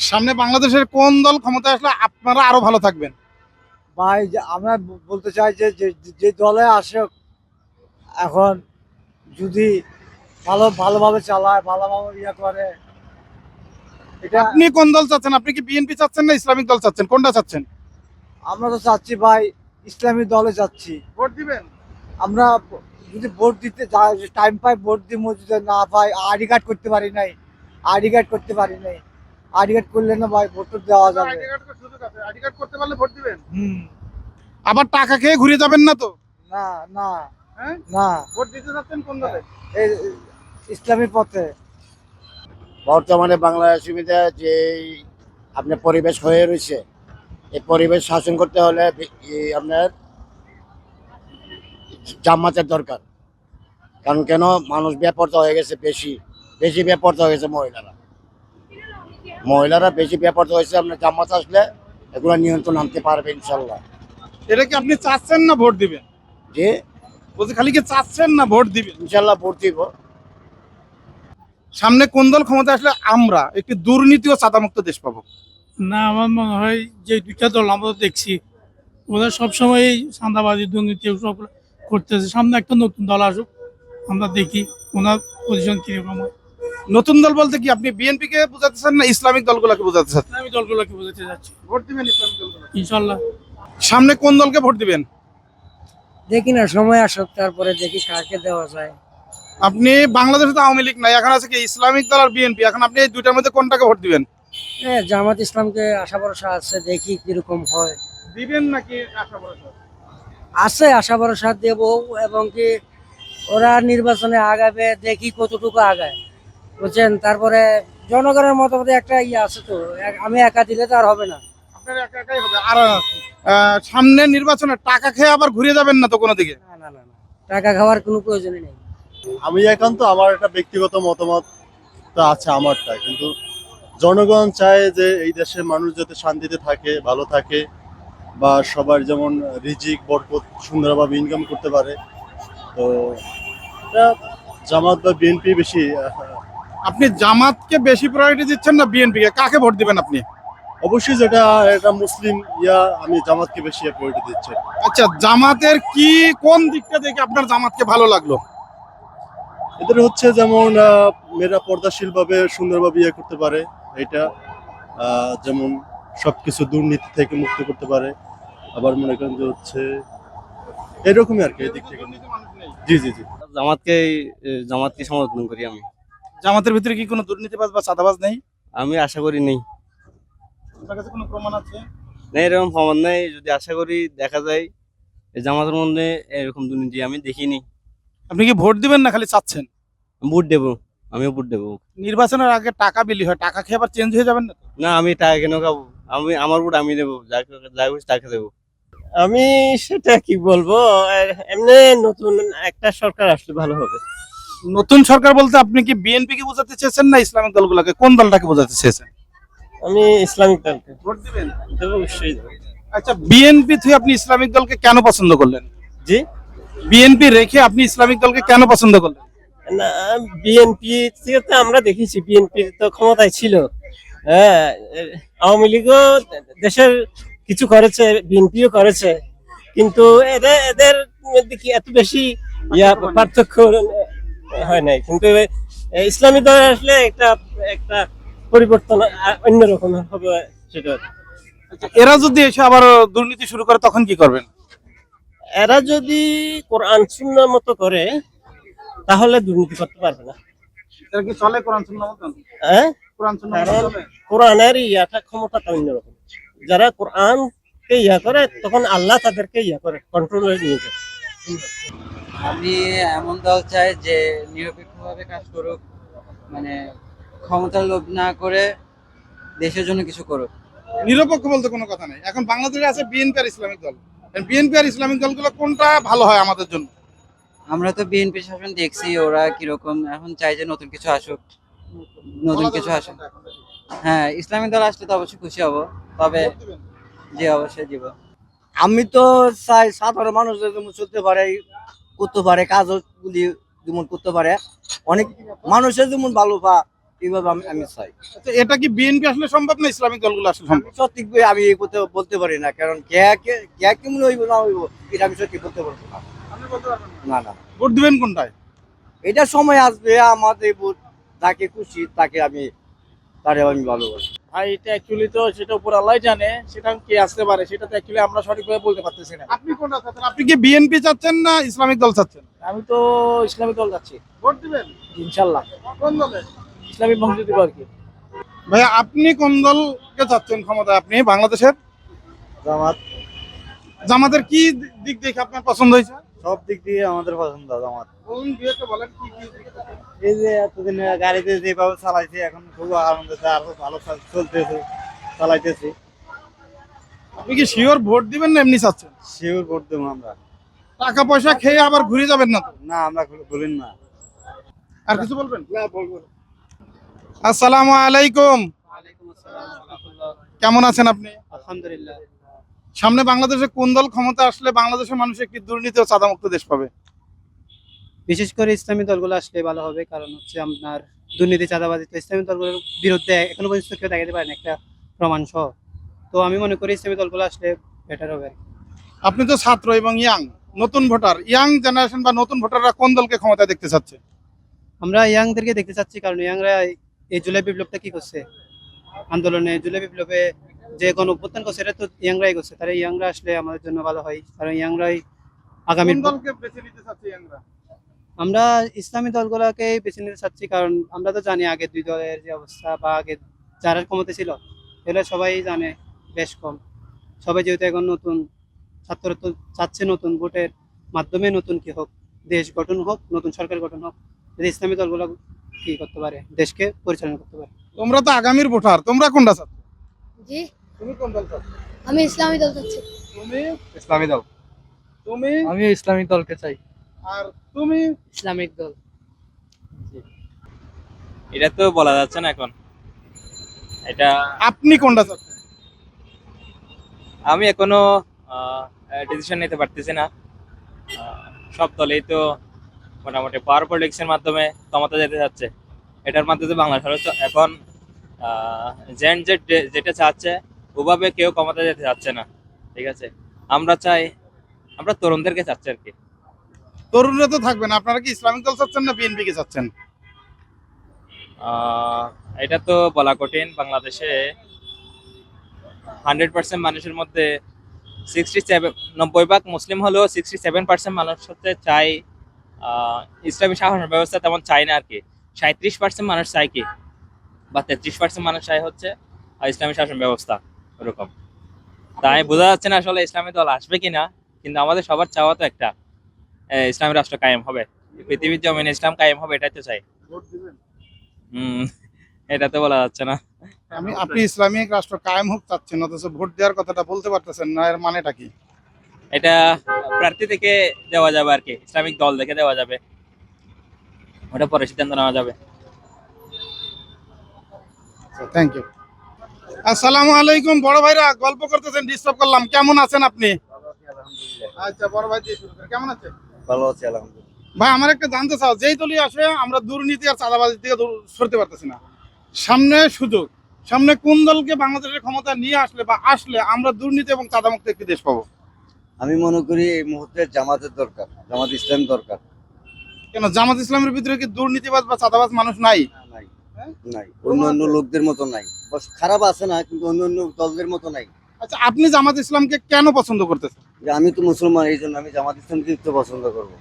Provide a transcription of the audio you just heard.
সামনে বাংলাদেশের কোন দল ক্ষমতায় আসলে আপনারা আরও ভালো থাকবেন? ভাই আমরা বলতে চাই যে যে- যে দলে আসে এখন যদি ভালো ভালোভাবে চালায় ভালোভাবে ইয়ে করে এটা আপনি কোন দল চাচ্ছেন? আপনি কি বিএনপি চাচ্ছেন না ইসলামিক দল চাচ্ছেন? কোনটা চাচ্ছেন? আমরা তো চাচ্ছি ভাই ইসলামী দলে যাচ্ছি ভোট দিবেন? আমরা যদি ভোট দিতে টাইম পাই ভোট দিব যদি না পাই আইডি কার্ড করতে পারি নাই আইডি কার্ড করতে পারি নাই। আইডি কার্ড করলে না ভাই ভোট দেওয়া যাবে। করতে পারলে ভোট দিবেন? হুম। আবার টাকা খেয়ে ঘুরে যাবেন না তো? না না। হ্যাঁ? না। ভোট দিতে চাচ্ছেন কোন দলে? এই ইসলামী পথে। বর্তমানে বাংলাদেশের মধ্যে যে আপনার পরিবেশ হয়ে রয়েছে এই পরিবেশ শাসন করতে হলে আপনার জামাতের দরকার। কারণ কেন? মানুষ ব্যাপারটা হয়ে গেছে বেশি। বেশি ব্যাপারটা হয়ে গেছে মহিলারা। মহিলারা বেশি ব্যাপারটা হয়েছে আপনার জামাত আসলে এগুলো নিয়ন্ত্রণ আনতে পারবে ইনশাল্লাহ। এটা কি আপনি চাচ্ছেন না ভোট দিবেন? যে বলছি খালি কি চাচ্ছেন না ভোট দিবেন? ইনশাল্লাহ ভোট দিব। সামনে কোন দল ক্ষমতায় আসলে আমরা একটি দুর্নীতি ও চাঁদামুক্ত দেশ পাবো। না আমার মনে হয় যে দুইটা দল আমরা দেখছি ওরা সবসময় এই চাঁদাবাজি দুর্নীতি সব করতেছে। সামনে একটা নতুন দল আসুক আমরা দেখি ওনার পজিশন কীরকম হয়। নতুন দল বলতে কি আপনি বিএনপি কে বোঝাতেছেন না ইসলামিক দলগুলোকে বোঝাতে চাচ্ছেন আমি দলগুলোকে বোঝাতে যাচ্ছি। ভোট দিবেন ইসলামিক দলগুলো ইনশাল্লাহ। সামনে কোন দলকে ভোট দিবেন? দেখি না সময় আসুক তারপরে দেখি কাকে দেওয়া যায়। আপনি বাংলাদেশে তো আওয়ামী লীগ নাই এখন আছে কি ইসলামিক দল আর বিএনপি? এখন আপনি এই দুইটার মধ্যে কোনটাকে ভোট দিবেন? হ্যাঁ জামাত ইসলামকে আশা ভরসা আছে দেখি কীরকম হয়। দিবেন নাকি আশা ভরসা? আছে আশা ভরসা দেব এবং কি ওরা নির্বাচনে আগাবে দেখি কতটুকু আগায়। বুঝছেন? তারপরে জনগণের মতামত একটা ইয়ে আছে তো এক- আমি একা দিলে তো আর হবে না। আপনার একা একাই হবে। আর সামনে নির্বাচনে টাকা খেয়ে আবার ঘুরে যাবেন না তো কোনো দিকে? না না না না। টাকা খাওয়ার কোনো প্রয়োজনই নেই। আমি এখন তো আমার একটা ব্যক্তিগত মতামত তো আছে আমারটা কিন্তু জনগণ চায় যে এই দেশের মানুষ যাতে শান্তিতে থাকে ভালো থাকে বা সবার যেমন রিজিক বরকত সুন্দরভাবে ইনকাম করতে পারে। তো জামাত বা বিএনপি বেশি আপনি জামাতকে বেশি প্রায়োরিটি দিচ্ছেন না বিএনপি কে কাকে ভোট দিবেন আপনি? অবশ্যই যেটা এটা মুসলিম ইয়া আমি জামাতকে বেশি প্রায়োরিটি দিচ্ছি। আচ্ছা জামাতের কি কোন দিকটা দেখে আপনার জামাতকে ভালো লাগল? এদের হচ্ছে যেমন মেয়েরা পর্দাশীল ভাবে সুন্দরভাবে ইয়ে করতে পারে এটা যেমন সবকিছু দুর্নীতি থেকে মুক্ত করতে পারে। আবার মনে করেন যে হচ্ছে এরকমই আর কি এদিক থেকে। জি জি জি। জামাতকে জামাতকে সমর্থন করি আমি। জামাতের ভিতরে কি কোনো দুর্নীতিবাজ বা চাঁদাবাজ নেই? আমি আশা করি নেই। আপনার কাছে কোনো প্রমাণ আছে? না এরকম প্রমাণ নেই। যদি আশা করি দেখা যায় এই জামাতের মধ্যে এরকম দুর্নীতি আমি দেখিনি। আপনি কি ভোট দিবেন না খালি চাচ্ছেন? ভোট দেবো। আমিও ভোট দেবো। নির্বাচনের আগে টাকা বিলি হয় টাকা খেয়ে আবার চেঞ্জ হয়ে যাবেন না না আমি টাকা কেন খাব? আমি আমার ভোট আমি দেবো যাকে যা খুশি তাকে দেবো। আমি সেটা কি বলব? এমনি নতুন একটা সরকার আসলে ভালো হবে। নতুন সরকার বলতে আপনি কি বিএনপি কে বোঝাতে চেয়েছেন না ইসলামিক দলগুলোকে? কোন দলটাকে বোঝাতে চেয়েছেন? আমি ইসলামিক দলকে। ভোট দিবেন? দেবো অবশ্যই আচ্ছা বিএনপি থেকে আপনি ইসলামিক দলকে কেন পছন্দ করলেন? জি? বিএনপি রেখে আপনি ইসলামিক দলকে কেন পছন্দ করলেন? না বিএনপি থেকে তো আমরা দেখেছি বিএনপি তো ক্ষমতায় ছিল। হ্যাঁ আওয়ামী লীগও দেশের কিছু করেছে বিএনপিও করেছে। কিন্তু এদের এদের এত বেশি ইয়া পার্থক্য হয় নাই। কিন্তু ইসলামী দল আসলে একটা একটা পরিবর্তন অন্যরকম হবে সেটা। এরা যদি এসে আবার দুর্নীতি শুরু করে তখন কি করবেন? এরা যদি কোরআন শূন্য মতো করে তাহলে দুর্নীতি করতে পারবে না। এরা কি চলে কোরআন মতন? হ্যাঁ? কোরআন? কোরআনের ইয়াটা ক্ষমতাটা অন্যরকম। যারা কোরআনকে ইয়া করে তখন আল্লাহ তাদেরকে ইয়া করে কন্ট্রোলে নিয়ে যায়। আমি এমন দল চাই যে নিরপেক্ষভাবে কাজ করুক মানে ক্ষমতার লোভ না করে দেশের জন্য কিছু করুক। নিরপেক্ষ বলতে কোনো কথা নেই। এখন বাংলাদেশে আছে বিএনপি আর ইসলামিক দল। বিএনপি আর ইসলামিক দলগুলো কোনটা ভালো হয় আমাদের জন্য? আমরা তো বিএনপি শাসন দেখছি ওরা কীরকম এখন চাই যে নতুন কিছু আসুক নতুন কিছু আসুক। হ্যাঁ ইসলামিক দল আসলে তো অবশ্যই খুশি হব তবে জি অবশ্যই দিব। আমি তো চাই সাধারণ মানুষ চলতে পারে করতে পারে কাজগুলি যেমন করতে পারে অনেক মানুষের যেমন ভালো পা এইভাবে আমি আমি চাই। আচ্ছা এটা কি বিএনপি আসলে সম্ভব না ইসলামিক দলগুলো আসলে সম্ভব? সঠিক আমি এই কথা বলতে পারি না কারণ কে কে কে কেমন হইব না হইব এটা আমি সত্যি বলতে পারব না। না? না ভোট দিবেন কোনটায়? এটা সময় আসবে আমাদের ভোট তাকে খুশি তাকে আমি তারে আমি ভালোবাসি। ভাই এটা অ্যাকচুয়ালি তো সেটা উপর আল্লাহ জানে সেটা কি আসতে পারে সেটা তো অ্যাকচুয়ালি আমরা সঠিকভাবে বলতে পারতেছি না। আপনি কোনটা চাচ্ছেন? আপনি কি বিএনপি চাচ্ছেন না ইসলামিক দল চাচ্ছেন? আমি তো ইসলামী দল যাচ্ছি ভোট দিবেন? ইনশাল্লাহ। কোন দলে? ইসলামী বংশ দিব আর কি। ভাইয়া আপনি কোন দলকে চাচ্ছেন ক্ষমতা আপনি বাংলাদেশের? জামাত। জামাতের কি দিক দেখে আপনার পছন্দ হয়েছে? সব দিক দিয়ে আমাদের পছন্দ আছে? এই যে এতদিন গাড়িতে যেভাবে চালাইছে এখন খুব আনন্দ আরও ভালো চলতেছে চালাইতেছি। আপনি কি শিওর ভোট দিবেন না এমনি চাচ্ছেন? শিওর ভোট দেবো আমরা। টাকা পয়সা খেয়ে আবার ঘুরে যাবেন না না আমরা বলেন না। আর কিছু বলবেন? আসসালামু আলাইকুম। কেমন আছেন আপনি? আলহামদুলিল্লাহ। সামনে বাংলাদেশে কোন দল ক্ষমতা আসলে বাংলাদেশের মানুষ একটি দুর্নীতি ও চাঁদামুক্ত দেশ পাবে? বিশেষ করে ইসলামী দলগুলো আসলে ভালো হবে কারণ হচ্ছে আপনার দুর্নীতি চাঁদাবাজি তো ইসলামী দলগুলোর বিরুদ্ধে এখনও পর্যন্ত কেউ দেখাতে পারেন একটা প্রমাণ সহ তো আমি মনে করি ইসলামী দলগুলো আসলে বেটার হবে আপনি তো ছাত্র এবং ইয়াং নতুন ভোটার। ইয়াং জেনারেশন বা নতুন ভোটাররা কোন দলকে ক্ষমতা দেখতে চাচ্ছে? আমরা ইয়াংদেরকে দেখতে চাচ্ছি কারণ ইয়াংরা এই জুলাই বিপ্লবটা কি করছে? আন্দোলনে জুলাই বিপ্লবে যে গণ অভ্যুত্থান করছে এটা তো ইয়াংরাই করছে তারা ইয়াংরা আসলে আমাদের জন্য ভালো হয় কারণ ইয়াংরাই আগামী দলকে বেছে নিতে চাচ্ছে ইয়াংরা? আমরা ইসলামী দলগুলোকে বেছে নিতে চাচ্ছি কারণ আমরা তো জানি আগে দুই দলের যে অবস্থা বা আগে যারা ক্ষমতা ছিল এগুলো সবাই জানে বেশ কম। সবাই যেহেতু এখন নতুন ছাত্র তো চাচ্ছে নতুন ভোটের মাধ্যমে নতুন কি হোক দেশ গঠন হোক নতুন সরকার গঠন হোক যদি ইসলামী দলগুলো কি করতে পারে দেশকে পরিচালনা করতে পারে। তোমরা তো আগামীর ভোটার তোমরা কোনটা চাচ্ছ? জি। তুমি কোন দল চাচ্ছ আমি ইসলামী দল চাচ্ছি। তুমি? ইসলামী দল। তুমি? আমি ইসলামিক দলকে চাই। আর তুমি? ইসলামিক দল। এটা তো বলা যাচ্ছে না এখন। এটা আপনি কোনটা চাচ্ছেন? আমি এখনও ডিসিশন নিতে পারতেছি না। আহ, সব দলেই তো মোটামুটি পাওয়ার পলিটিক্সের মাধ্যমে ক্ষমতা যেতে যাচ্ছে। এটার মাধ্যমে বাংলা সরকার এখন জেন যেটা চাচ্ছে ওভাবে কেউ ক্ষমতা যেতে যাচ্ছে না ঠিক আছে? আমরা চাই আমরা তরুণদেরকে চাচ্ছি আর কি। তরুণরা তো থাকবেন আপনারা কি ইসলামিক দল চাচ্ছেন না বিএনপি কে চাচ্ছেন? এটা তো বলা কঠিন বাংলাদেশে হান্ড্রেড পার্সেন্ট মানুষের মধ্যে সিক্সটি সেভেন নব্বই ভাগ মুসলিম হলেও সিক্সটি সেভেন পার্সেন্ট মানুষ হচ্ছে চাই আহ, ইসলামী শাসন ব্যবস্থা তেমন চাই না আর কি। সাঁত্রিশ পার্সেন্ট মানুষ চাই কি? বা তেত্রিশ পার্সেন্ট মানুষ চাই হচ্ছে ইসলামী শাসন ব্যবস্থা। ওরকম। তাই বোঝা যাচ্ছে না আসলে ইসলামী দল আসবে কিনা কিন্তু আমাদের সবার চাওয়া তো একটা ইসলামী রাষ্ট্র কায়েম হবে। পৃথিবীর জমিনে ইসলাম কায়েম হবে এটাই তো চাই। এটা তো বলা যাচ্ছে না। আমি আপনি ইসলামিক রাষ্ট্র কায়েম হোক চাচ্ছেন অথচ ভোট দেওয়ার কথাটা বলতে পারতেছেন না এর মানেটা কি? এটা প্রার্থী থেকে দেওয়া যাবে আর কি ইসলামিক দল দেখে দেওয়া যাবে। ওটা পরে সিদ্ধান্ত নেওয়া যাবে। থ্যাংক ইউ আসসালামু আলাইকুম বড় ভাইরা গল্প করতেছেন ডিস্টার্ব করলাম। কেমন আছেন আপনি? আচ্ছা বড় ভাই দিয়ে শুরু করেন। কেমন আছেন? ভালো আছি আলহামদুলিল্লাহ। ভাই আমার একটা জানতে চাও যেই দলই আসে আমরা দুর্নীতি আর চাঁদাবাজি থেকে সরতে পারতেছি না। সামনে সুযোগ। সামনে কোন দলকে বাংলাদেশের ক্ষমতা নিয়ে আসলে বা আসলে আমরা দুর্নীতি এবং চাঁদামুক্ত একটি দেশ পাবো? আমি মনে করি এই মুহূর্তে জামাতের দরকার জামাত ইসলাম দরকার। কেন জামাত ইসলামের ভিতরে কি দুর্নীতিবাজ বা চাঁদাবাজ মানুষ নাই? নাই। হ্যাঁ? নাই। অন্য অন্য লোকদের মতো নাই। খারাপ আছে না কিন্তু অন্য অন্য দলদের মতো নাই। আচ্ছা আপনি জামাত ইসলামকে কেন পছন্দ করতেছেন? যে আমি তো মুসলমান এই জন্য আমি জামাত ইসলামকে পছন্দ করব।